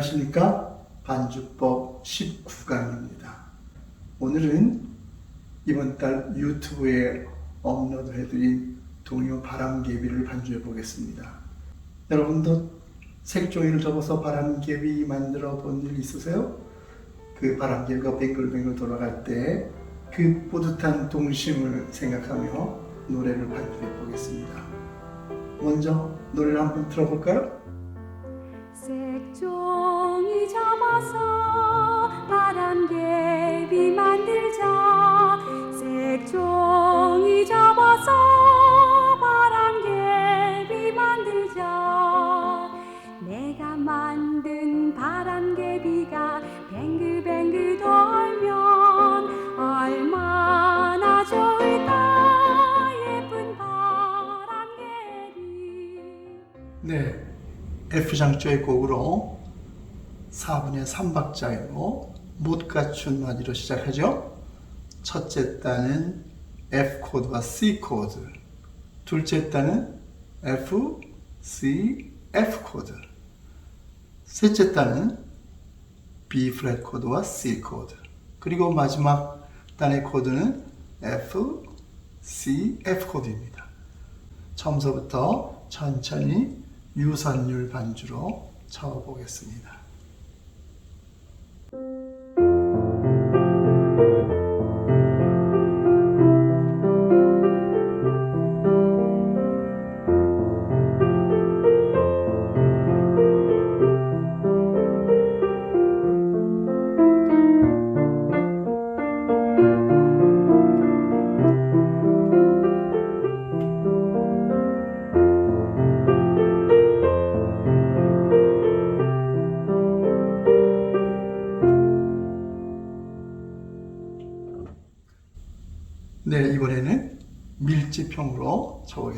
안녕하십니까? 반주법 19강입니다. 오늘은 이번 달 유튜브에 업로드해드린 동요 바람개비를 반주해 보겠습니다. 여러분도 색종이를 접어서 바람개비 만들어 본 일 있으세요? 그 바람개비가 뱅글뱅글 돌아갈 때 그 뿌듯한 동심을 생각하며 노래를 반주해 보겠습니다. 먼저 노래를 한번 들어볼까요? 색종이 F장조의 곡으로 4분의 3박자로 못 갖춘 마디로 시작하죠. 첫째 단은 F 코드와 C 코드, 둘째 단은 F, C, F 코드, 셋째 단은 B 플랫 코드와 C 코드, 그리고 마지막 단의 코드는 F, C, F 코드입니다. 처음서부터 천천히 유선율 반주로 쳐보겠습니다.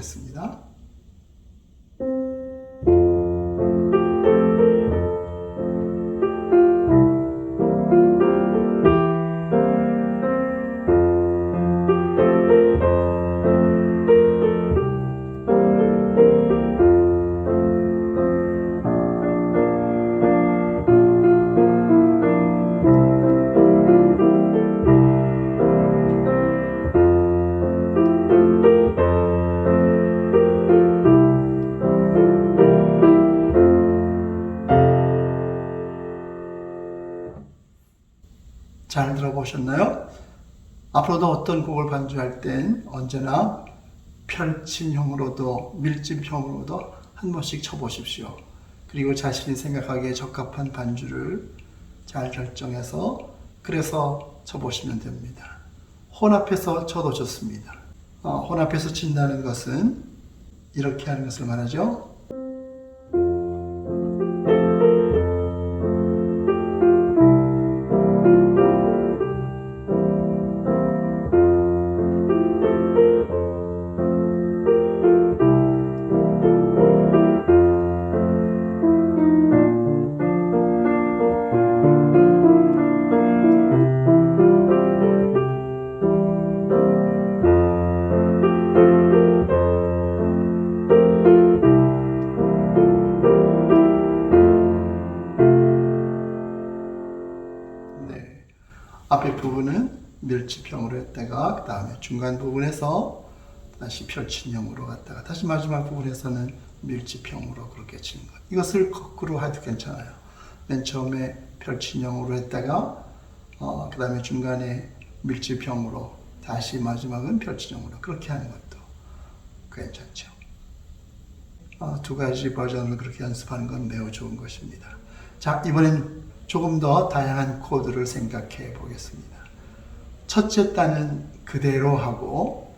쳐보겠습니다. 들어보셨나요? 앞으로도 어떤 곡을 반주할 땐 언제나 펼침형으로도 밀집형으로도 한 번씩 쳐보십시오. 그리고 자신이 생각하기에 적합한 반주를 잘 결정해서 그래서 쳐보시면 됩니다. 혼합해서 쳐도 좋습니다. 어, 혼합해서 친다는 것은 이렇게 하는 것을 말하죠. 했다가 그 다음에 중간 부분에서 다시 펼친형으로 갔다가 다시 마지막 부분에서는 밀집형으로 그렇게 치는 것. 이것을 거꾸로 해도 괜찮아요. 맨 처음에 펼친형으로 했다가 어, 그 다음에 중간에 밀집형으로 다시 마지막은 펼친형으로 그렇게 하는 것도 괜찮죠. 어, 두 가지 버전을 그렇게 연습하는 건 매우 좋은 것입니다. 자, 이번엔 조금 더 다양한 코드를 생각해 보겠습니다. 첫째 단은 그대로 하고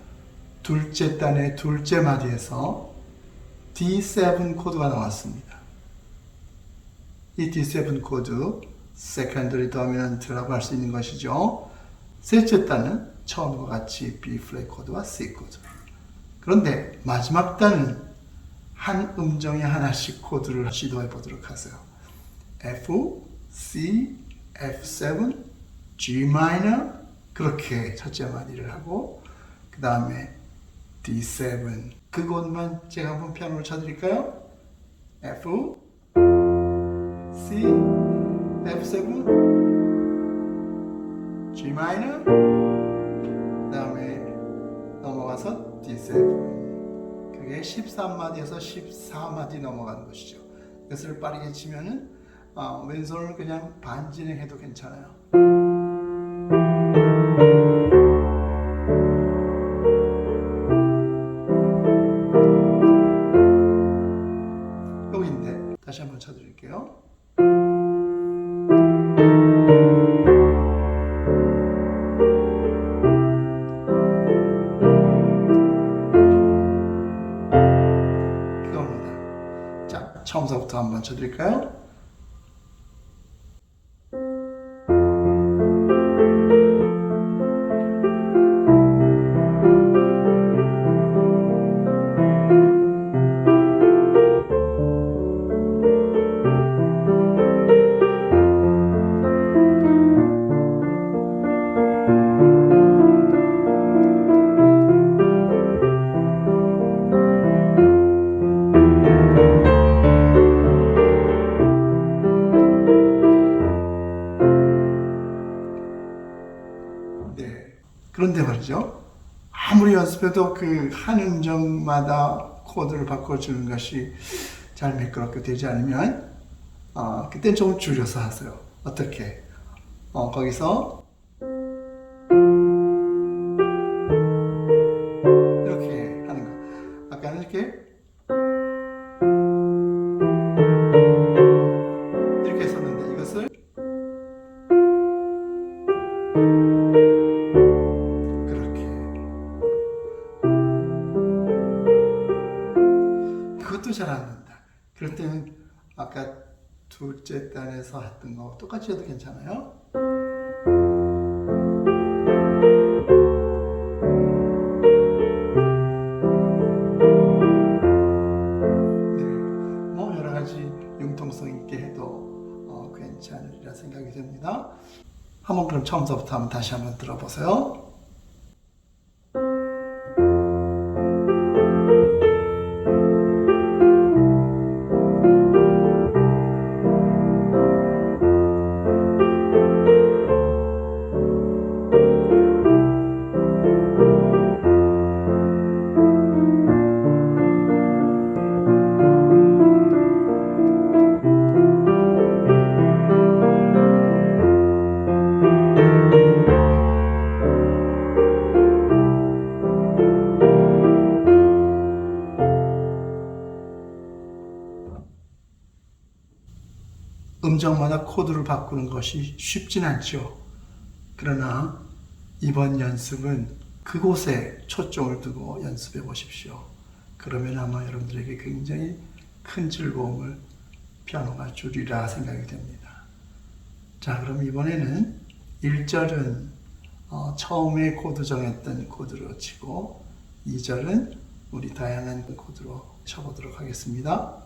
둘째 단의 둘째 마디에서 D7 코드가 나왔습니다. 이 D7 코드 세컨더리 도미넌트라고 할 수 있는 것이죠. 셋째 단은 처음과 같이 B 플랫 코드와 C 코드. 그런데 마지막 단은 한 음정에 하나씩 코드를 시도해 보도록 하세요. F, C, F7, G minor 그렇게 첫째 마디를 하고 그 다음에 D7 그곳만 제가 한번 피아노를 쳐드릴까요? F, C, F7, G 마이너, 그 다음에 넘어가서 D7. 그게 13마디에서 14마디 넘어가는 것이죠. 이것을 빠르게 치면은 어, 왼손을 그냥 반진행해도 괜찮아요. 처 그런데 말이죠. 아무리 연습해도 그 한 음정마다 코드를 바꿔주는 것이 잘 매끄럽게 되지 않으면 어, 그땐 좀 줄여서 하세요. 어떻게? 어, 거기서 잘 안 된다. 그럴 때는 아까 둘째 단에서 했던 거 똑같이 해도 괜찮아요. 네, 뭐 여러 가지 융통성 있게 해도 어, 괜찮으리라 생각이 됩니다. 한번 그럼 처음부터 한번 다시 한번 들어보세요. 음정마다 코드를 바꾸는 것이 쉽진 않죠. 그러나 이번 연습은 그곳에 초점을 두고 연습해 보십시오. 그러면 아마 여러분들에게 굉장히 큰 즐거움을 피아노가 주리라 생각이 됩니다. 자, 그럼 이번에는 1절은 어, 처음에 코드 정했던 코드로 치고 2절은 우리 다양한 코드로 쳐보도록 하겠습니다.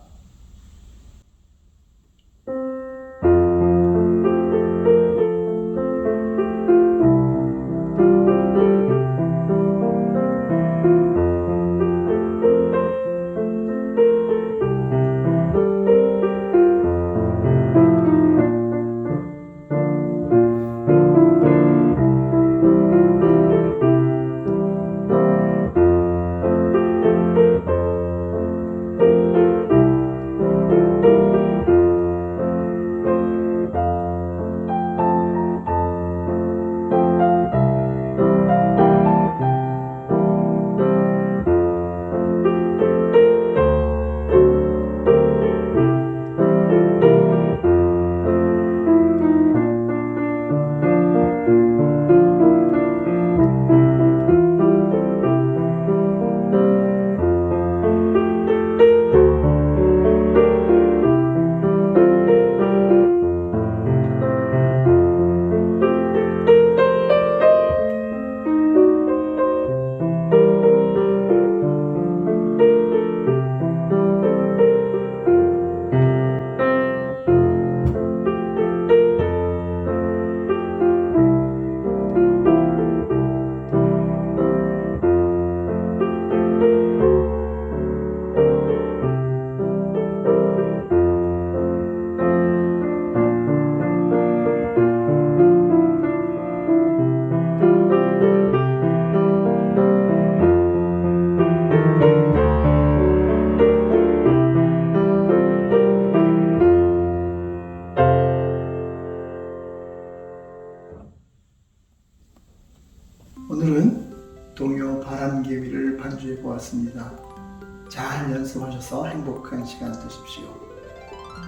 행복한 시간 되십시오.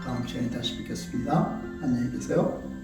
다음 시간에 다시 뵙겠습니다. 안녕히 계세요.